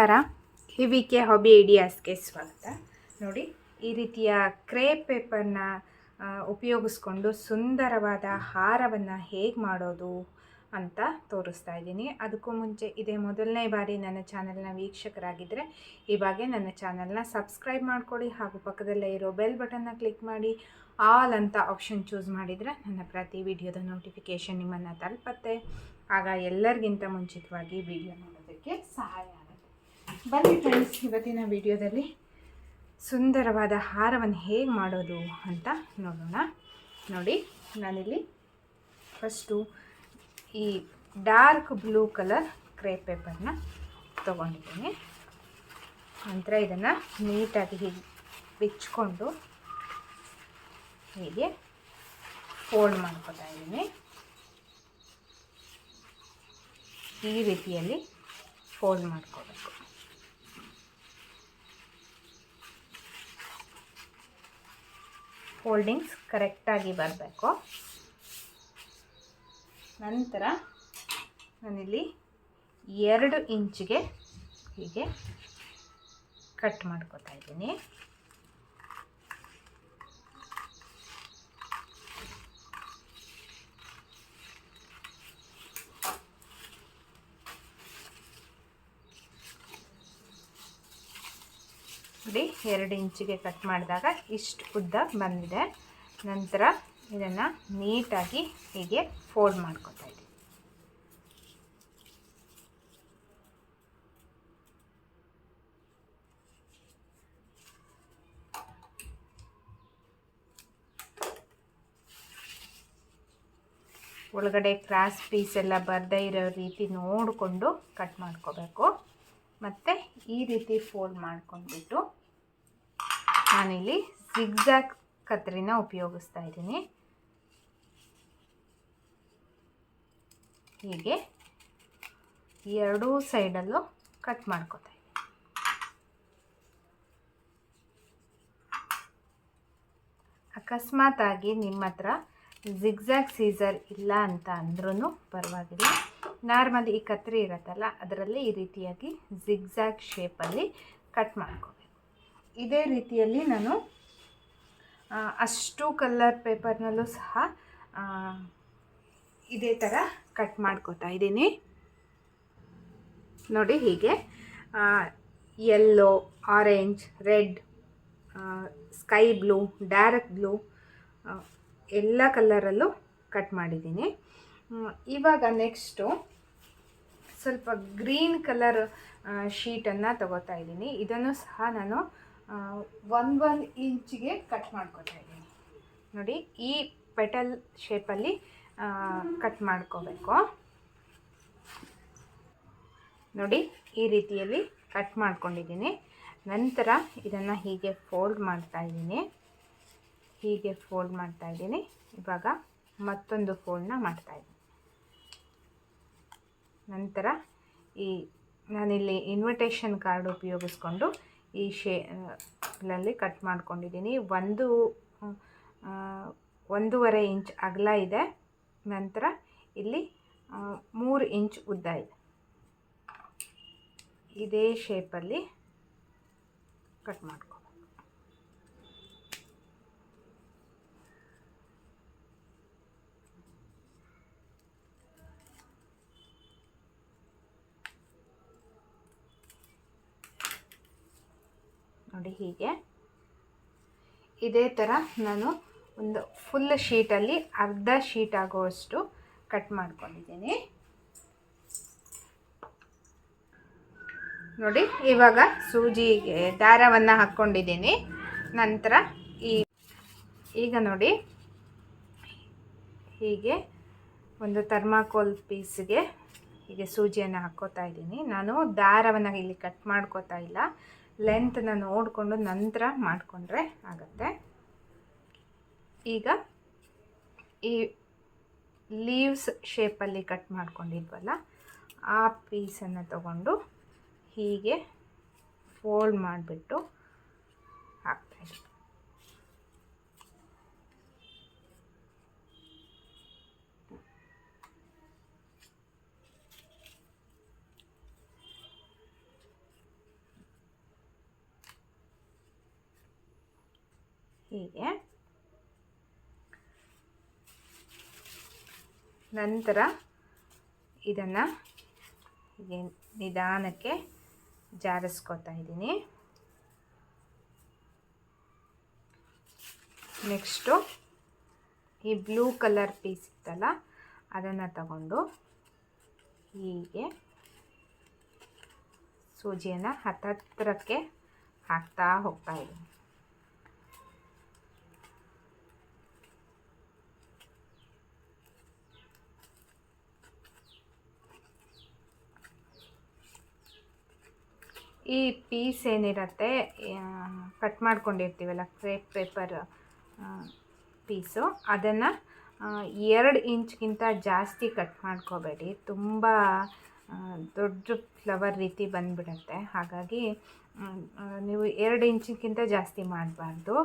ನಮಸ್ಕಾರ. K V K hobby ಐಡಿಯಾಸ್ಗೆ ಸ್ವಾಗತ. ನೋಡಿ, ಈ ರೀತಿಯ ಕ್ರೇ ಪೇಪರ್ನ ಉಪಯೋಗಿಸ್ಕೊಂಡು ಸುಂದರವಾದ ಹಾರವನ್ನು ಹೇಗೆ ಮಾಡೋದು ಅಂತ ತೋರಿಸ್ತಾ ಇದ್ದೀನಿ. ಅದಕ್ಕೂ ಮುಂಚೆ ಇದೇ ಮೊದಲನೇ ಬಾರಿ ನನ್ನ ಚಾನಲ್ನ ವೀಕ್ಷಕರಾಗಿದ್ದರೆ ಇವಾಗೆ ನನ್ನ ಚಾನಲ್ನ ಸಬ್ಸ್ಕ್ರೈಬ್ ಮಾಡ್ಕೊಳ್ಳಿ ಹಾಗೂ ಪಕ್ಕದಲ್ಲೇ ಇರೋ ಬೆಲ್ ಬಟನ್ನ ಕ್ಲಿಕ್ ಮಾಡಿ ಆಲ್ ಅಂತ ಆಪ್ಷನ್ ಚೂಸ್ ಮಾಡಿದರೆ ನನ್ನ ಪ್ರತಿ ವಿಡಿಯೋದ ನೋಟಿಫಿಕೇಷನ್ ನಿಮ್ಮನ್ನು ತಲುಪತ್ತೆ. ಆಗ ಎಲ್ಲರಿಗಿಂತ ಮುಂಚಿತವಾಗಿ ವಿಡಿಯೋ ನೋಡೋದಕ್ಕೆ ಸಹಾಯ ಬನ್ನಿ ಫ್ರೆಂಡ್ಸ್ ಇವತ್ತಿನ ವಿಡಿಯೋದಲ್ಲಿ ಸುಂದರವಾದ ಹಾರವನ್ನು ಹೇಗೆ ಮಾಡೋದು ಅಂತ ನೋಡೋಣ. ನೋಡಿ, ನಾನಿಲ್ಲಿ ಫಸ್ಟು ಈ ಡಾರ್ಕ್ ಬ್ಲೂ ಕಲರ್ ಕ್ರೇ ಪೇಪರ್ನ ತೊಗೊಂಡಿದ್ದೀನಿ. ನಂತರ ಇದನ್ನು ನೀಟಾಗಿ ಹೀಗೆ ಬಿಚ್ಕೊಂಡು ಹೀಗೆ ಫೋಲ್ಡ್ ಮಾಡ್ಕೊತಾ ಇದ್ದೀನಿ. ಈ ರೀತಿಯಲ್ಲಿ ಫೋಲ್ಡ್ ಮಾಡ್ಕೋಬೇಕು. ಫೋಲ್ಡಿಂಗ್ಸ್ ಕರೆಕ್ಟಾಗಿ ಬರಬೇಕು. ನಂತರ ನಾನಿಲ್ಲಿ ಎರಡು ಇಂಚಿಗೆ ಹೀಗೆ ಕಟ್ ಮಾಡ್ಕೊತಾ ಇದ್ದೀನಿ. ನೋಡಿ ಎರಡು ಇಂಚಿಗೆ ಕಟ್ ಮಾಡಿದಾಗ ಇಷ್ಟು ಉದ್ದ ಬಂದಿದೆ. ನಂತರ ಇದನ್ನು ನೀಟಾಗಿ ಹೀಗೆ ಫೋಲ್ಡ್ ಮಾಡ್ಕೊತಾ ಇದ್ದೀನಿ. ಒಳಗಡೆ ಕ್ರಾಸ್ ಪೀಸ್ ಎಲ್ಲ ಬರದೇ ಇರೋ ರೀತಿ ನೋಡಿಕೊಂಡು ಕಟ್ ಮಾಡ್ಕೋಬೇಕು. ಮತ್ತು ಈ ರೀತಿ ಫೋಲ್ಡ್ ಮಾಡ್ಕೊಂಡ್ಬಿಟ್ಟು ನಾನಿಲ್ಲಿ ಜಿಗ್ಜಾಗ್ ಕತ್ತರಿನ ಉಪಯೋಗಿಸ್ತಾ ಇದ್ದೀನಿ. ಹೀಗೆ ಎರಡೂ ಸೈಡಲ್ಲೂ ಕಟ್ ಮಾಡ್ಕೋತಾ ಇದ್ದೀನಿ. ಅಕಸ್ಮಾತಾಗಿ ನಿಮ್ಮ ಹತ್ರ ಜಿಗ್ಜಾಗ್ ಸೀಸರ್ ಇಲ್ಲ ಅಂತ ಅಂದ್ರೂ ಪರವಾಗಿಲ್ಲ. ನಾರ್ಮಲಿ ಈ ಕತ್ರಿ ಇರುತ್ತಲ್ಲ, ಅದರಲ್ಲಿ ಈ ರೀತಿಯಾಗಿ ಜಿಗ್ಜಾಗ್ ಶೇಪಲ್ಲಿ ಕಟ್ ಮಾಡ್ಕೋಬೇಕು. ಇದೇ ರೀತಿಯಲ್ಲಿ ನಾನು ಅಷ್ಟು ಕಲ್ಲರ್ ಪೇಪರ್ನಲ್ಲೂ ಸಹ ಇದೇ ಥರ ಕಟ್ ಮಾಡ್ಕೋತಾ ಇದ್ದೀನಿ. ನೋಡಿ ಹೀಗೆ yellow orange red sky blue dark blue ಎಲ್ಲ ಕಲರಲ್ಲೂ ಕಟ್ ಮಾಡಿದ್ದೀನಿ. ಇವಾಗ ನೆಕ್ಸ್ಟು ಸ್ವಲ್ಪ ಗ್ರೀನ್ ಕಲರ್ ಶೀಟನ್ನು ತಗೋತಾ ಇದ್ದೀನಿ. ಇದನ್ನು ಸಹ ನಾನು ಒಂದು ಒಂದು ಇಂಚಿಗೆ ಕಟ್ ಮಾಡ್ಕೊತಾ ಇದ್ದೀನಿ. ನೋಡಿ, ಈ ಪೆಟಲ್ ಶೇಪಲ್ಲಿ ಕಟ್ ಮಾಡ್ಕೋಬೇಕು. ನೋಡಿ, ಈ ರೀತಿಯಲ್ಲಿ ಕಟ್ ಮಾಡ್ಕೊಂಡಿದ್ದೀನಿ. ನಂತರ ಇದನ್ನು ಹೀಗೆ ಫೋಲ್ಡ್ ಮಾಡ್ತಾ ಇದ್ದೀನಿ. ಹೀಗೆ ಫೋಲ್ಡ್ ಮಾಡ್ತಾ ಇದ್ದೀನಿ. ಇವಾಗ ಮತ್ತೊಂದು ಫೋಲ್ಡ್ನ ಮಾಡ್ತಾಯಿದ್ದೀನಿ ನಂತರ ಈ ನಾನಿಲ್ಲಿ ಇನ್ವಿಟೇಷನ್ ಕಾರ್ಡ್ ಉಪಯೋಗಿಸ್ಕೊಂಡು ಈ ಶೇಲಲ್ಲಿ ಕಟ್ ಮಾಡ್ಕೊಂಡಿದ್ದೀನಿ. ಒಂದು ಒಂದೂವರೆ ಇಂಚ್ ಅಗಲ ಇದೆ. ನಂತರ ಇಲ್ಲಿ ಮೂರು ಇಂಚ್ ಉದ್ದ ಇದೆ. ಇದೇ ಶೇಪಲ್ಲಿ ಕಟ್ ಮಾಡ್ಕೊ ನೋಡಿ ಹೀಗೆ. ಇದೇ ಥರ ನಾನು ಒಂದು ಫುಲ್ ಶೀಟಲ್ಲಿ ಅರ್ಧ ಶೀಟ್ ಆಗುವಷ್ಟು ಕಟ್ ಮಾಡ್ಕೊಂಡಿದ್ದೀನಿ. ನೋಡಿ, ಇವಾಗ ಸೂಜಿಗೆ ದಾರವನ್ನು ಹಾಕ್ಕೊಂಡಿದ್ದೀನಿ. ನಂತರ ಈ, ಈಗ ನೋಡಿ, ಹೀಗೆ ಒಂದು ಥರ್ಮಾಕೋಲ್ ಪೀಸ್ಗೆ ಹೀಗೆ ಸೂಜಿಯನ್ನು ಹಾಕ್ಕೋತಾ ಇದ್ದೀನಿ. ನಾನು ದಾರವನ್ನು ಇಲ್ಲಿ ಕಟ್ ಮಾಡ್ಕೋತಾ ಇಲ್ಲ. ಲೆಂತ್ನ ನೋಡಿಕೊಂಡು ನಂತರ ಮಾಡಿಕೊಂಡ್ರೆ ಆಗುತ್ತೆ. ಈಗ ಈ ಲೀವ್ಸ್ ಶೇಪಲ್ಲಿ ಕಟ್ ಮಾಡ್ಕೊಂಡಿದ್ವಲ್ಲ, ಆ ಪೀಸನ್ನು ತಗೊಂಡು ಹೀಗೆ ಫೋಲ್ಡ್ ಮಾಡಿಬಿಟ್ಟು ಹೀಗೆ. ನಂತರ ಇದನ್ನು ಹೀಗೆ ನಿಧಾನಕ್ಕೆ ಜಾರಿಸ್ಕೊತಾ ಇದ್ದೀನಿ. ನೆಕ್ಸ್ಟು ಈ ಬ್ಲೂ ಕಲರ್ ಪೀಸ್ ಇತ್ತಲ್ಲ, ಅದನ್ನು ತಗೊಂಡು ಹೀಗೆ ಸೂಜಿಯನ್ನು ಹತ್ತತ್ರಕ್ಕೆ ಹಾಕ್ತಾ ಹೋಗ್ತಾ ಇದ್ದೀನಿ. ಈ ಪೀಸ್ ಏನಿರುತ್ತೆ ಕಟ್ ಮಾಡ್ಕೊಂಡಿರ್ತೀವಲ್ಲ ಕ್ರೇಪ್ ಪೇಪರ್ ಪೀಸು ಅದನ್ನು ಎರಡು ಇಂಚ್ಗಿಂತ ಜಾಸ್ತಿ ಕಟ್ ಮಾಡ್ಕೋಬೇಡಿ. ತುಂಬ ದೊಡ್ಡ ಫ್ಲವರ್ ರೀತಿ ಬಂದ್ಬಿಡುತ್ತೆ. ಹಾಗಾಗಿ ನೀವು ಎರಡು ಇಂಚಿಗಿಂತ ಜಾಸ್ತಿ ಮಾಡಬಾರ್ದು.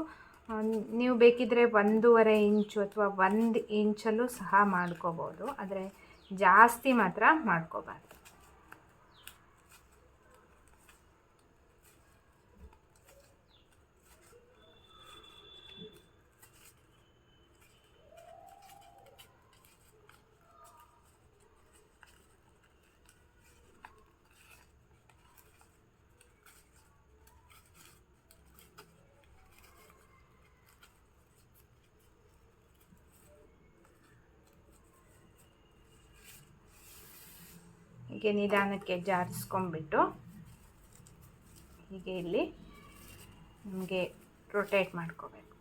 ನೀವು ಬೇಕಿದ್ದರೆ ಒಂದೂವರೆ ಇಂಚು ಅಥವಾ ಒಂದು ಇಂಚಲ್ಲೂ ಸಹ ಮಾಡ್ಕೋಬೋದು. ಆದರೆ ಜಾಸ್ತಿ ಮಾತ್ರ ಮಾಡ್ಕೋಬಾರ್ದು. ಹೀಗೆ ನಿಧಾನಕ್ಕೆ ಜಾರಿಸ್ಕೊಂಡ್ಬಿಟ್ಟು ಹೀಗೆ ಇಲ್ಲಿ ನಮಗೆ ರೊಟೇಟ್ ಮಾಡ್ಕೋಬೇಕು.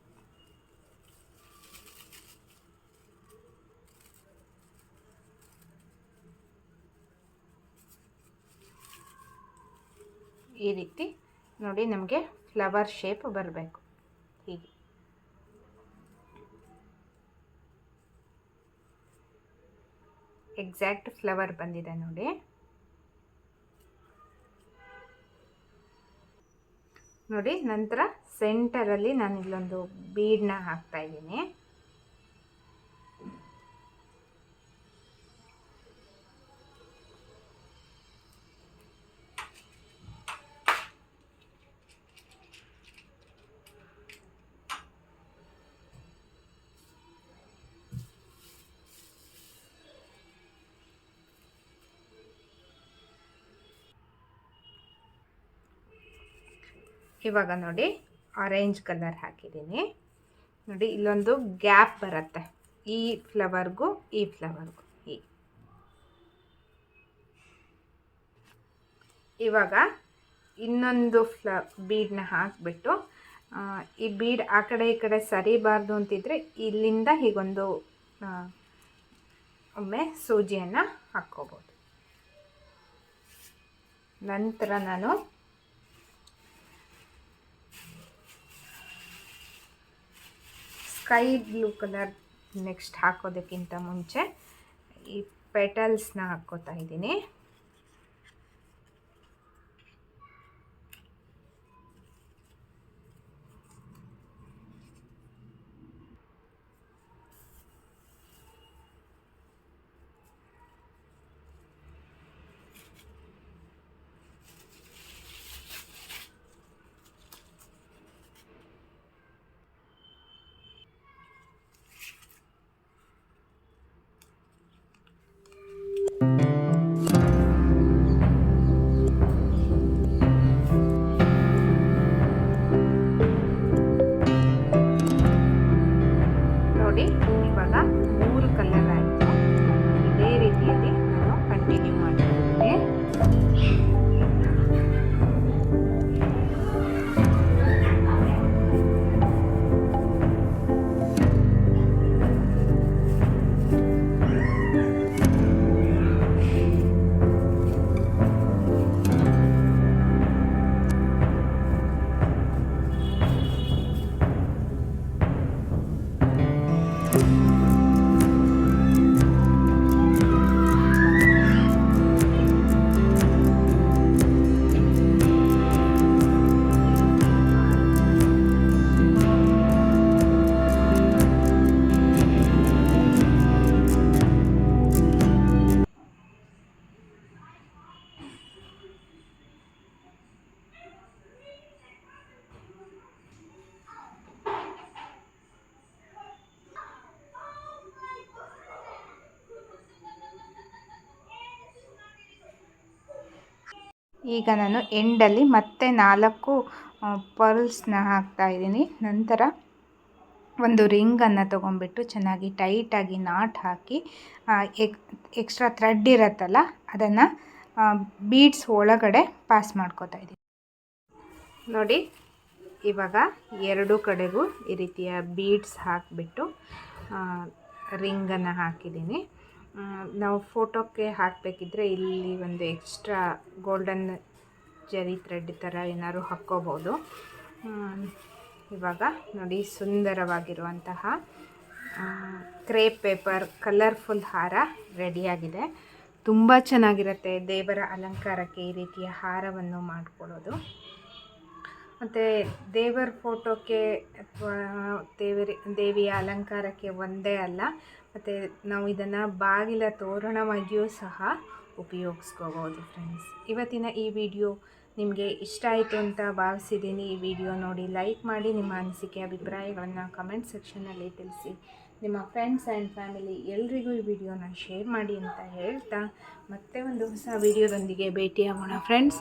ಈ ರೀತಿ ನೋಡಿ ನಮಗೆ ಫ್ಲವರ್ ಶೇಪ್ ಬರಬೇಕು ಹೀಗೆ ಎಕ್ಸಾಕ್ಟ್ ಫ್ಲವರ್ ಬಂದಿದೆ ನೋಡಿ. ನೋಡಿ ನಂತರ ಸೆಂಟರಲ್ಲಿ ನಾನು ಇಲ್ಲೊಂದು ಬೀಡನ್ನ ಹಾಕ್ತಾ ಇದ್ದೀನಿ. ಇವಾಗ ನೋಡಿ ಆರೆಂಜ್ ಕಲರ್ ಹಾಕಿದ್ದೀನಿ. ನೋಡಿ, ಇಲ್ಲೊಂದು ಗ್ಯಾಪ್ ಬರುತ್ತೆ. ಈ ಫ್ಲವರ್ಗೂ ಈ ಫ್ಲವರ್ಗೂ ಈ. ಇವಾಗ ಇನ್ನೊಂದು ಫ್ಲ ಬೀಡನ್ನ ಹಾಕಿಬಿಟ್ಟು ಈ ಬೀಡ್ ಆ ಕಡೆ, ಈ ಕಡೆ ಸರಿಬಾರ್ದು ಅಂತಿದ್ರೆ ಇಲ್ಲಿಂದ ಹೀಗೊಂದು ಒಮ್ಮೆ ಸೂಜಿಯನ್ನು ಹಾಕ್ಕೋಬೋದು. ನಂತರ ನಾನು ಸ್ಕೈ ಬ್ಲೂ ಕಲರ್ ನೆಕ್ಸ್ಟ್ ಹಾಕೋದಕ್ಕಿಂತ ಮುಂಚೆ ಈ ಪೆಟಲ್ಸ್ನ ಹಾಕ್ಕೋತಾ ಇದ್ದೀನಿ. ಈಗ ನಾನು ಎಂಡಲ್ಲಿ ಮತ್ತೆ ನಾಲ್ಕು ಪರ್ಲ್ಸ್ನ ಹಾಕ್ತಾ ಇದ್ದೀನಿ. ನಂತರ ಒಂದು ರಿಂಗನ್ನು ತೊಗೊಂಡ್ಬಿಟ್ಟು ಚೆನ್ನಾಗಿ ಟೈಟಾಗಿ ನಾಟ್ ಹಾಕಿ ಎಕ್ ಎಕ್ಸ್ಟ್ರಾ ಥ್ರೆಡ್ ಇರುತ್ತಲ್ಲ, ಅದನ್ನು ಬೀಡ್ಸ್ ಒಳಗಡೆ ಪಾಸ್ ಮಾಡ್ಕೋತಾ ಇದ್ದೀನಿ. ನೋಡಿ, ಇವಾಗ ಎರಡೂ ಕಡೆಗೂ ಈ ರೀತಿಯ ಬೀಡ್ಸ್ ಹಾಕಿಬಿಟ್ಟು ರಿಂಗನ್ನು ಹಾಕಿದ್ದೀನಿ. ನಾವು ಫೋಟೋಕ್ಕೆ ಹಾಕಬೇಕಿದ್ರೆ ಇಲ್ಲಿ ಒಂದು ಎಕ್ಸ್ಟ್ರಾ ಗೋಲ್ಡನ್ ಜರಿ ಥ್ರೆಡ್ ಥರ ಏನಾದ್ರು ಹಾಕ್ಕೋಬೋದು. ಇವಾಗ ನೋಡಿ ಸುಂದರವಾಗಿರುವಂತಹ ಕ್ರೇಪ್ ಪೇಪರ್, ಕಲರ್ಫುಲ್ ಹಾರ ರೆಡಿಯಾಗಿದೆ. ತುಂಬ ಚೆನ್ನಾಗಿರುತ್ತೆ ದೇವರ ಅಲಂಕಾರಕ್ಕೆ ಈ ರೀತಿಯ ಹಾರವನ್ನು ಮಾಡಿಕೊಡೋದು ಮತ್ತು ದೇವರ ಫೋಟೋಕ್ಕೆ ದೇವರ, ದೇವಿಯ ಅಲಂಕಾರಕ್ಕೆ ಒಂದೇ ಅಲ್ಲ, ಮತ್ತು ನಾವು ಇದನ್ನು ಬಾಗಿಲ ತೋರಣವಾಗಿಯೂ ಸಹ ಉಪಯೋಗಿಸ್ಕೋಬೋದು ಫ್ರೆಂಡ್ಸ್ ಇವತ್ತಿನ ಈ ವಿಡಿಯೋ ನಿಮಗೆ ಇಷ್ಟ ಆಯಿತು ಅಂತ ಭಾವಿಸಿದ್ದೀನಿ. ಈ ವಿಡಿಯೋ ನೋಡಿ ಲೈಕ್ ಮಾಡಿ ನಿಮ್ಮ ಅನಿಸಿಕೆ, ಅಭಿಪ್ರಾಯಗಳನ್ನು ಕಮೆಂಟ್ ಸೆಕ್ಷನ್ನಲ್ಲಿ ತಿಳಿಸಿ. ನಿಮ್ಮ ಫ್ರೆಂಡ್ಸ್ ಆ್ಯಂಡ್ ಫ್ಯಾಮಿಲಿ ಎಲ್ರಿಗೂ ಈ ವಿಡಿಯೋನ ಶೇರ್ ಮಾಡಿ ಅಂತ ಹೇಳ್ತಾ ಮತ್ತೆ ಒಂದು ಹೊಸ ವಿಡಿಯೋದೊಂದಿಗೆ ಭೇಟಿಯಾಗೋಣ friends